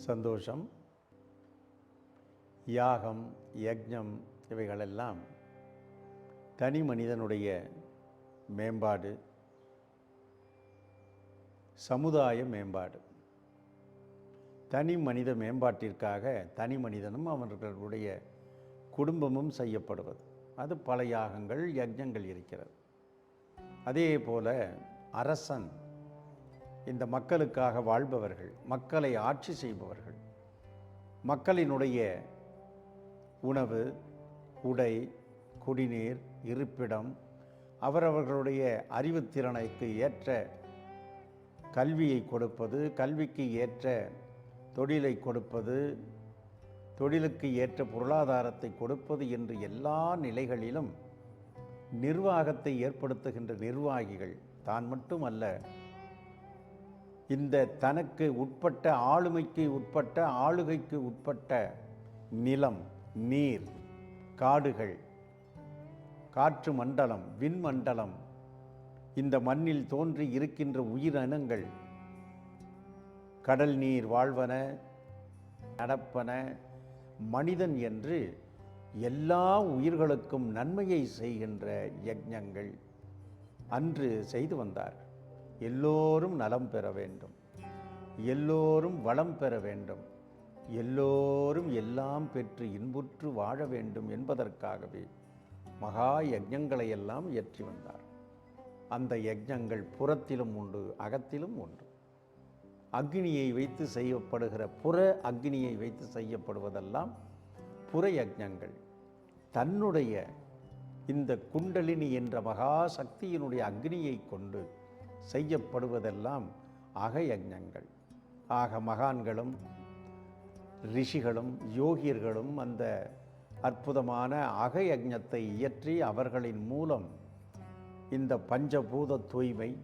சந்தோஷம் யாகம் யக்ஞம் இவைகளெல்லாம் தனி மனிதனுடைய மேம்பாடு சமுதாய மேம்பாடு. தனி மனித மேம்பாட்டிற்காக தனி மனிதனும் அவர்களுடைய குடும்பமும் செய்யப்படுவது. அது பல யாகங்கள் யஜ்ஞங்கள் இருக்கிறது. அதே போல அரசன் இந்த மக்களுக்காக வாழ்பவர்கள் மக்களை ஆட்சி செய்பவர்கள். மக்களினுடைய உணவு உடை குடிநீர் இருப்பிடம் அவரவர்களுடைய அறிவுத்திறனுக்கு ஏற்ற கல்வியை கொடுப்பது கல்விக்கு ஏற்ற தொழிலை கொடுப்பது தொழிலுக்கு ஏற்ற பொருளாதாரத்தை கொடுப்பது என்று எல்லா நிலைகளிலும் நிர்வாகத்தை ஏற்படுத்துகின்ற நிர்வாகிகள் தான் மட்டுமல்ல இந்த தனக்கு உட்பட்ட ஆளுமைக்கு உட்பட்ட ஆளுகைக்கு உட்பட்ட நிலம் நீர் காடுகள் காற்று மண்டலம் விண்மண்டலம் இந்த மண்ணில் தோன்றி இருக்கின்ற உயிரினங்கள் கடல் நீர் வாழ்வன நடப்பன மனிதன் என்று எல்லா உயிர்களுக்கும் நன்மையை செய்கின்ற யஜ்ஞங்கள் அன்று செய்து வந்தார் எல்லோரும் நலம் பெற வேண்டும். எல்லோரும் வளம் பெற வேண்டும். எல்லோரும் எல்லாம் பெற்று இன்புற்று வாழ வேண்டும் என்பதற்காகவே மகா யஜ்ஞங்களை எல்லாம் இயற்றி வந்தார். அந்த யஜ்ஞங்கள் புறத்திலும் உண்டு அகத்திலும் உண்டு. அக்னியை வைத்து செய்யப்படுகிற புற அக்னியை வைத்து செய்யப்படுவதெல்லாம் புற யஜ்ஞங்கள். தன்னுடைய இந்த குண்டலினி என்ற மகா சக்தியினுடைய அக்னியை கொண்டு செய்யப்படுவதெல்லாம் அகயஜங்கள். ஆக மகான்களும் ரிஷிகளும் யோகியர்களும் அந்த அற்புதமான அகயஜத்தை இயற்றி அவர்களின் மூலம் இந்த பஞ்சபூத தூய்மை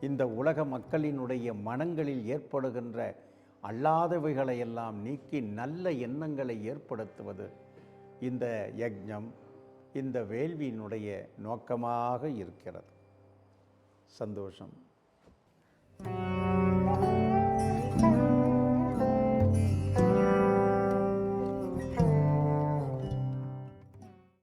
இந்த உலக மக்களினுடைய மனங்களில் ஏற்படுகின்ற அல்லாதவைகளையெல்லாம் நீக்கி நல்ல எண்ணங்களை ஏற்படுத்துவது இந்த யஜ்ஞம் இந்த வேள்வியினுடைய நோக்கமாக இருக்கிறது. சந்தோஷம்.